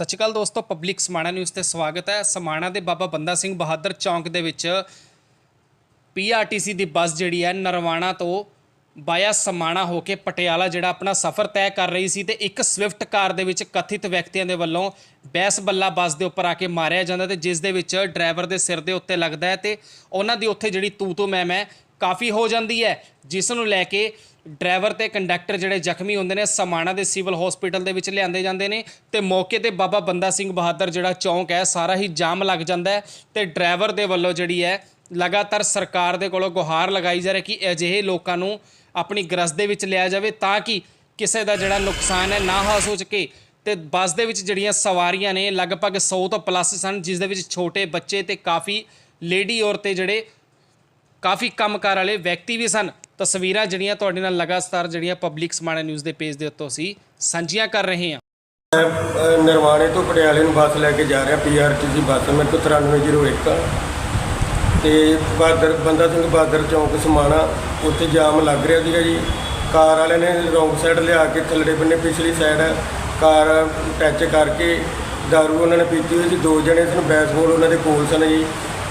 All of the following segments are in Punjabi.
ਸਤਿ ਸ਼੍ਰੀ ਅਕਾਲ ਦੋਸਤੋ ਪਬਲਿਕ ਸਮਾਣਾ ਨਿਊਜ਼ ਤੇ ਸਵਾਗਤ ਹੈ। ਸਮਾਣਾ ਦੇ ਬਾਬਾ ਬੰਦਾ ਸਿੰਘ ਬਹਾਦਰ ਚੌਂਕ ਦੇ ਵਿੱਚ ਪੀਆਰਟੀਸੀ ਦੀ ਬੱਸ ਜਿਹੜੀ ਹੈ, ਨਰਵਾਣਾ ਤੋਂ ਬਾਇਆ ਸਮਾਣਾ ਹੋ ਕੇ ਪਟਿਆਲਾ ਜਿਹੜਾ ਆਪਣਾ ਸਫ਼ਰ ਤੈਅ ਕਰ ਰਹੀ ਸੀ ਤੇ ਇੱਕ ਸਵਿਫਟ ਕਾਰ ਦੇ ਵਿੱਚ ਕਥਿਤ ਵਿਅਕਤੀਆਂ ਦੇ ਵੱਲੋਂ ਬੈਸ ਬੱਲਾ ਬੱਸ ਦੇ ਉੱਪਰ ਆ ਕੇ ਮਾਰਿਆ ਜਾਂਦਾ ਤੇ ਜਿਸ ਦੇ ਵਿੱਚ ਡਰਾਈਵਰ ਦੇ ਸਿਰ ਦੇ ਉੱਤੇ ਲੱਗਦਾ ਹੈ ਤੇ ਉਹਨਾਂ ਦੀ ਉੱਥੇ ਜਿਹੜੀ ਤੂ ਤੂ ਮੈਂ ਮੈਂ ਕਾਫੀ ਹੋ ਜਾਂਦੀ ਹੈ, ਜਿਸ ਨੂੰ ਲੈ ਕੇ ਡਰਾਈਵਰ ਤੇ ਕੰਡਕਟਰ ਜਿਹੜੇ ਜ਼ਖਮੀ ਹੁੰਦੇ ਨੇ, ਸਮਾਣਾ ਦੇ ਸਿਵਲ ਹਸਪੀਟਲ ਦੇ ਵਿੱਚ ਲਿਆਂਦੇ ਜਾਂਦੇ ਨੇ ਤੇ ਮੌਕੇ ਤੇ ਬਾਬਾ ਬੰਦਾ ਸਿੰਘ ਬਹਾਦਰ ਜਿਹੜਾ ਚੌਂਕ ਹੈ, ਸਾਰਾ ਹੀ ਜਾਮ ਲੱਗ ਜਾਂਦਾ ਹੈ ਤੇ ਡਰਾਈਵਰ ਦੇ ਵੱਲੋਂ ਜਿਹੜੀ ਹੈ, ਲਗਾਤਾਰ ਸਰਕਾਰ ਦੇ ਕੋਲੋਂ ਗੁਹਾਰ ਲਗਾਈ ਜਾ ਰਹੀ ਕਿ ਅਜਿਹੇ ਲੋਕਾਂ ਨੂੰ ਆਪਣੀ ਗਰਜ ਦੇ ਵਿੱਚ ਲਿਆ ਜਾਵੇ ਤਾਂ ਕਿ ਕਿਸੇ ਦਾ ਜਿਹੜਾ ਨੁਕਸਾਨ ਹੈ ਨਾ ਹੋ ਸਕੇ ਤੇ ਬੱਸ ਦੇ ਵਿੱਚ ਜਿਹੜੀਆਂ ਸਵਾਰੀਆਂ ਨੇ, ਲਗਭਗ 100 ਤੋਂ ਪਲੱਸ ਸਨ, ਜਿਸ ਦੇ ਵਿੱਚ ਛੋਟੇ ਬੱਚੇ ਤੇ ਕਾਫੀ ਲੇਡੀ ਔਰਤੇ ਜਿਹੜੇ ਕਾਫੀ ਕੰਮਕਾਰ ਵਾਲੇ ਵਿਅਕਤੀ ਵੀ ਸਨ। ਤਸਵੀਰਾਂ ਜਿਹੜੀਆਂ ਤੁਹਾਡੇ ਨਾਲ ਲਗਾਤਾਰ ਜਿਹੜੀਆਂ ਪਬਲਿਕ ਸਮਾਣਾ ਨਿਊਜ਼ ਦੇ ਪੇਜ ਦੇ ਉੱਤੋਂ ਅਸੀਂ ਸਾਂਝੀਆਂ ਕਰ ਰਹੇ ਹਾਂ। ਮੈਂ ਅ, ਨਿਰਵਾਣੇ ਤੋਂ ਪਟਿਆਲੇ ਨੂੰ ਬੱਸ ਲੈ ਕੇ ਜਾ ਰਿਹਾ ਪੀਆਰਟੀਸੀ ਬੱਸ ਮੇਰੇ ਤੋਂ 9301 ਤੇ ਬਹਾਦਰ ਬੰਦਾ ਸਿੰਘ ਬਹਾਦਰ ਚੌਂਕ ਸਮਾਣਾ ਉੱਥੇ ਜਾਮ ਲੱਗ ਰਿਹਾ ਸੀਗਾ ਜੀ। ਕਾਰ ਵਾਲਿਆਂ ਨੇ ਰੌਂਗ ਸਾਈਡ ਲਿਆ ਕੇ ਥੱਲੜੇ ਬੰਨੇ ਪਿਛਲੀ ਸਾਈਡ ਕਾਰ ਟੱਚ ਕਰਕੇ ਦਾਰੂ ਉਹਨਾਂ ਨੇ ਪੀਤੀ ਹੋਈ ਸੀ ਦੋ ਜਣੇ ਸਨ ਬੈਸਬਾਲ ਉਹਨਾਂ ਦੇ ਕੋਲ ਸਨ ਜੀ।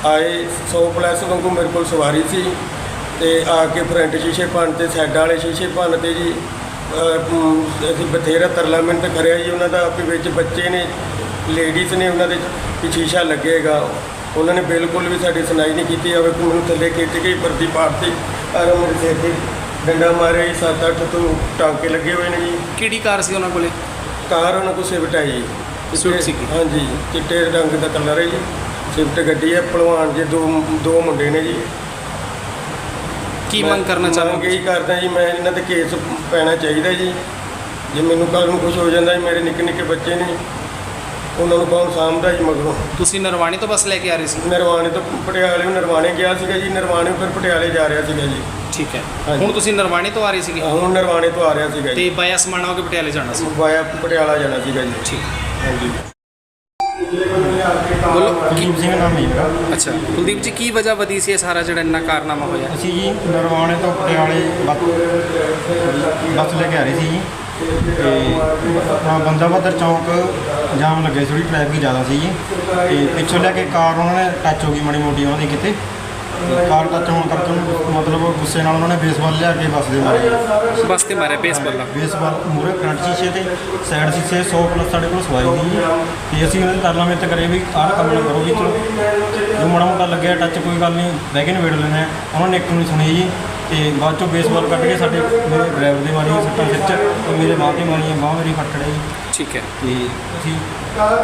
ਆਏ 100 ਪਲੱਸ ਵਾਂਗੂ ਮੇਰੇ ਕੋਲ ਸਵਾਰੀ ਸੀ। ਤੇ ਆ ਕੇ ਫਰੰਟ ਸ਼ੀਸ਼ੇ ਭੰਨ ਤੇ ਸਾਈਡਾਂ ਵਾਲੇ ਸ਼ੀਸ਼ੇ ਭੰਨ ਤੇ ਜੀ ਅਸੀਂ ਬਥੇਰਾ ਤਰਲਾ ਮਿੰਟ ਕਰਿਆ ਜੀ ਉਹਨਾਂ ਦਾ ਆਪੇ ਵਿੱਚ ਬੱਚੇ ਨੇ ਲੇਡੀਜ਼ ਨੇ ਉਹਨਾਂ ਦੇ ਵੀ ਸ਼ੀਸ਼ਾ ਲੱਗੇਗਾ। ਉਹਨਾਂ ਨੇ ਬਿਲਕੁਲ ਵੀ ਸਾਡੀ ਸੁਣਾਈ ਨਹੀਂ ਕੀਤੀ ਆਵੇ ਕਿ ਮੈਨੂੰ ਥੱਲੇ ਖਿੱਚ ਕੇ ਵਰਦੀ ਪਾੜਤੀ। ਔਰ ਮੇਰੇ ਸਿਰ ਤੇ ਡੰਡਾ ਮਾਰਿਆ ਜੀ ਸੱਤ ਅੱਠ ਤੋਂ ਟਾਂਕੇ ਲੱਗੇ ਹੋਏ ਨੇ ਜੀ। ਕਿਹੜੀ ਕਾਰ ਸੀ ਉਹਨਾਂ ਕੋਲੇ? ਕਾਰ ਉਹਨਾਂ ਕੋਲ ਸਿਫਟ ਹੈ ਜੀ। Swift ਸੀਗੀ? ਹਾਂਜੀ ਚਿੱਟੇ ਰੰਗ ਦਾ ਕਲਰ ਹੈ ਜੀ। ਸਿਫਟ ਗੱਡੀ ਹੈ ਭਲਵਾਨ ਜੀ ਦੋ ਦੋ ਮੁੰਡੇ ਨੇ ਜੀ। ਕੀ ਮੰਗ ਕਰਨਾ ਮੰਗ ਚਾਹੁੰਦੇ ਇਹੀ ਕਰਦਾ ਜੀ ਮੈਂ ਇਹਨਾਂ ਤੇ ਕੇਸ ਪੈਣਾ ਚਾਹੀਦਾ ਜੀ। ਜੇ ਮੈਨੂੰ ਕੱਲ ਨੂੰ ਕੁਝ ਹੋ ਜਾਂਦਾ ਜੀ ਮੇਰੇ ਨਿੱਕੇ ਨਿੱਕੇ ਬੱਚੇ ਨੇ ਉਹਨਾਂ ਨੂੰ ਕੌਣ ਸਾਂਭਦਾ ਜੀ ਮਗਰੋਂ? ਤੁਸੀਂ ਨਰਵਾਣੀ ਤੋਂ ਬੱਸ ਲੈ ਕੇ ਆ ਰਹੇ ਸੀ? ਨਿਰਵਾਣੇ ਤੋਂ ਪਟਿਆਲੇ ਨੂੰ ਨਿਰਵਾਣੇ ਗਿਆ ਸੀਗਾ ਜੀ ਨਿਰਵਾਣੇ ਫਿਰ ਪਟਿਆਲੇ ਜਾ ਰਿਹਾ ਸੀਗਾ ਜੀ। ਠੀਕ ਹੈ। ਹਾਂਜੀ। ਹੁਣ ਤੁਸੀਂ ਨਰਵਾਣੀ ਤੋਂ ਆ ਰਹੇ ਸੀਗੇ? ਹੁਣ ਨਿਰਵਾਣੇ ਤੋਂ ਆ ਰਿਹਾ ਸੀਗਾ ਜੀ। ਤੇ ਬਾਇਆ ਸਮਾਣਾ ਹੋ ਕੇ ਪਟਿਆਲੇ ਜਾਣਾ ਸੀ? ਵਾਇਆ ਪਟਿਆਲਾ ਜਾਣਾ ਸੀਗਾ ਜੀ। ਠੀਕ। ਹਾਂਜੀ। ਬੋਲੋ। ਕੁਲਦੀਪ ਸਿੰਘ ਨਾਮ ਹੈ ਮੇਰਾ ਅੱਛਾ ਕੁਲਦੀਪ ਜੀ ਕੀ ਵਜ੍ਹਾ ਵਧੀ ਸੀ ਇਹ ਸਾਰਾ ਜਿਹੜਾ ਇੰਨਾ ਕਾਰਨਾਮਾ ਹੋਇਆ? ਅਸੀਂ ਜੀ ਨਰਵਾਣੇ ਤੋਂ ਪਟਿਆਲੇ ਬੱਸ ਬੱਸ ਲੈ ਕੇ ਆ ਰਹੇ ਸੀ ਜੀ। ਤੇ ਆਪਣਾ ਬੰਦਾ ਬਹਾਦਰ ਚੌਂਕ ਜਾਮ ਲੱਗੇ ਥੋੜੀ ਟ੍ਰੈਫਿਕ ਜ਼ਿਆਦਾ ਸੀ ਜੀ। ਤੇ ਪਿੱਛੋਂ ਲੈ ਕੇ ਕਾਰ ਉਹਨਾਂ ਨੇ ਟੱਚ ਹੋ ਗਈ ਮਾੜੀ ਮੋਟੀ ਉਹਨਾਂ ਦੀ ਕਿਤੇ। ਕਾਰ ਟੱਚ ਹੋਣ ਕਰਕੇ ਉਹਨੂੰ ਮਤਲਬ ਗੁੱਸੇ ਨਾਲ ਉਹਨਾਂ ਨੇ ਬੇਸਬਾਲ ਲਿਆ ਕੇ ਬੱਸ ਦੇ ਮਾਰੇ। ਬੱਸ ਤੇ ਮਾਰਿਆ ਬੇਸਬਾਲ ਦਾ ਬੇਸਬਾਲ ਮੂਰੇ ਫਰੰਟ ਸ਼ੀਸ਼ੇ ਤੇ ਸਾਈਡ ਸ਼ੀਸ਼ੇ 100 ਪਲੱਸ ਸਾਡੇ ਕੋਲ ਸਵਾਰੀ ਦੀ ਤੇ ਅਸੀਂ ਉਹਨਾਂ ਦੇ ਤਰਲਾ ਮਿੱਤ ਕਰੇ ਵੀ ਆਹ ਕੰਮ ਨਾ ਕਰੋ ਵੀ ਚਲੋ। ਜੋ ਮਾੜਾ ਮੋਟਾ ਲੱਗਿਆ ਟੱਚ ਕੋਈ ਗੱਲ ਨਹੀਂ ਬਹਿ ਕੇ ਨਿਬੇੜ ਲੈਣਾ। ਉਹਨਾਂ ਨੇ ਇੱਕ ਨੂੰ ਸੁਣੀ ਜੀ। ਤੇ ਬਾਅਦ ਚੋਂ ਬੇਸਬਾਲ ਕੱਢ ਕੇ ਸਾਡੇ ਮੇਰੇ ਡਰਾਈਵਰ ਦੇ ਮਾਰੀ ਸੱਟਾਂ ਸਿਰ 'ਚ। ਤੇ ਮੇਰੇ ਬਾਂਹ ਤੇ ਮਾਰੀਆਂ ਬਾਂਹ ਮੇਰੀ ਫੱਟੜ ਜੀ ਠੀਕ ਹੈ। ਤੇ ਅਸੀਂ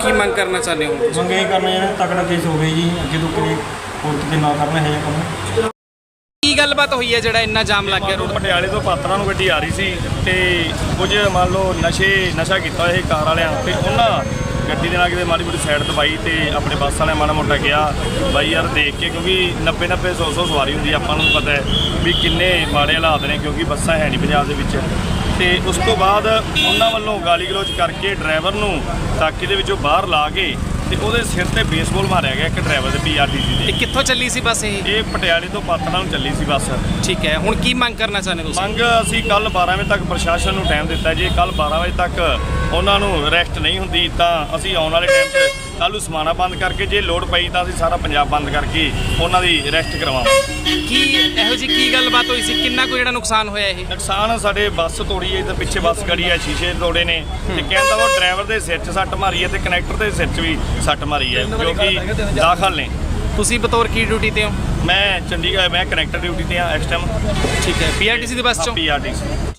ਕੀ ਮੰਗ ਕਰਨਾ ਚਾਹੁੰਦੇ ਹੋ? ਮੰਗੇ ਕਰਨਾ ਇਹਨਾਂ ਤਕੜਾ ਕੇਸ ਹੋਵੇ ਜੀ ਅੱਗੇ ਤੋਂ ਕਿਤੇ ਹੋਰ ਕਿਤੇ ਨਾ ਕਰਨਾ ਹੈ ਕੰਮ। ਕੀ ਗੱਲਬਾਤ ਹੋਈ ਹੈ ਜਿਹੜਾ ਇੰਨਾ ਜਾਮ ਲੱਗ ਗਿਆ ਰੋਡ ਪਟਿਆਲੇ ਤੋਂ ਪਾਤਰਾਂ ਨੂੰ ਗੱਡੀ ਆ ਰਹੀ ਸੀ ਤੇ ਕੁਝ ਮੰਨ ਲਓ ਨਸ਼ੇ ਨਸ਼ਾ ਕੀਤਾ ਹੋਇਆ ਸੀ ਕਾਰ ਵਾਲਿਆਂ ਤੇ ਉਹਨਾਂ ਗੱਡੀ ਦੇ ਨਾਲ ਕਿਤੇ ਮਾੜੀ ਮੋਟੀ ਸਾਈਡ ਦਬਾਈ ਤੇ ਆਪਣੇ ਬੱਸ ਵਾਲਿਆਂ ਮਾੜਾ ਮੋਟਾ ਕਿਹਾ ਬਾਈ ਯਾਰ ਦੇਖ ਕੇ ਕਿਉਂਕਿ 90 90 100 100 ਸਵਾਰੀ ਹੁੰਦੀ ਹੈ, ਆਪਾਂ ਨੂੰ ਪਤਾ ਹੈ ਵੀ ਕਿੰਨੇ ਮਾੜੇ ਹਾਲਾਤ ਨੇ ਕਿਉਂਕਿ ਬੱਸਾਂ ਹੈ ਨਹੀਂ ਪੰਜਾਬ ਦੇ ਵਿੱਚ। ਤੇ ਉਸ ਤੋਂ ਬਾਅਦ ਉਹਨਾਂ ਵੱਲੋਂ ਗਾਲੀ ਗਲੋਚ ਕਰਕੇ ਡਰਾਈਵਰ ਨੂੰ ਟਾਕੀ ਦੇ ਵਿੱਚੋਂ ਬਾਹਰ ਲਾ ਕੇ ਤੇ ਉਹਦੇ ਸਿਰ ਤੇ ਬੇਸਬਾਲ ਮਾਰਿਆ ਗਿਆ ਇੱਕ ਡਰਾਈਵਰ ਦੇ ਪੀਆਰਟੀਸੀ ਤੇ ਦੇ ਕਿੱਥੋਂ ਚੱਲੀ ਸੀ ਬੱਸ ਇਹ? ਇਹ ਪਟਿਆਲੇ ਤੋਂ ਪਾਤਰਾਂ ਨੂੰ ਚੱਲੀ ਸੀ ਬੱਸ। ਠੀਕ ਹੈ ਹੁਣ ਕੀ ਮੰਗ ਕਰਨਾ ਚਾਹੁੰਦੇ ਤੁਸੀਂ? ਮੰਗ ਅਸੀਂ ਕੱਲ 12 ਵਜੇ ਤੱਕ ਪ੍ਰਸ਼ਾਸਨ ਨੂੰ ਟਾਈਮ ਦਿੱਤਾ ਜੇ। ਕੱਲ 12 ਵਜੇ ਤੱਕ ਉਹਨਾਂ ਨੂੰ ਅਰੈਸਟ ਨਹੀਂ ਹੁੰਦੀ ਤਾਂ ਅਸੀਂ ਆਉਣ ਵਾਲੇ ਟਾਈਮ 'ਚ ਕੱਲ੍ਹ ਨੂੰ ਸਮਾਣਾ ਬੰਦ ਕਰਕੇ ਜੇ ਲੋਡ ਪਈ ਤਾਂ ਅਸੀਂ ਸਾਰਾ ਪੰਜਾਬ ਬੰਦ ਕਰਕੇ ਉਹਨਾਂ ਦੀ ਅਰੈਸਟ ਕਰਵਾਵਾਂਗੇ। ਕੀ ਇਹੋ ਜੀ ਕੀ ਗੱਲਬਾਤ ਹੋਈ ਸੀ? ਕਿੰਨਾ ਕੁ ਜਿਹੜਾ ਨੁਕਸਾਨ ਹੋਇਆ ਇਹ? ਨੁਕਸਾਨ ਸਾਡੇ ਬੱਸ ਤੋੜੀ ਹੈ ਇਧਰ ਪਿੱਛੇ ਬੱਸ ਖੜੀ ਹੈ ਸ਼ੀਸ਼ੇ ਤੋੜੇ ਨੇ। ਤੇ ਕਹਿੰਦਾ ਉਹ ਡਰਾਈਵਰ ਦੇ ਸਿਰ 'ਚ ਸੱਟ ਮਾਰੀ ਹੈ ਤੇ ਕਨੈਕਟਰ ਦੇ ਸਿਰ 'ਚ ਵੀ ਸੱਟ ਮਾਰੀ ਹੈ ਜੋ ਕਿ ਦਾਖਲ ਨੇ। ਤੁਸੀਂ ਬਤੌਰ ਕੀ ਡਿਊਟੀ ਤੇ ਹੋ? ਮੈਂ ਚੰਡੀਗੜ੍ਹ ਮੈਂ ਕਨੈਕਟਰ ਡਿਊਟੀ ਤੇ ਆ ਇਸ ਟਾਈਮ ਠੀਕ ਹੈ ਪੀਆਰਟੀਸੀ ਦੀ ਬੱਸ ਚੋਂ? ਪੀਆਰਟੀਸੀ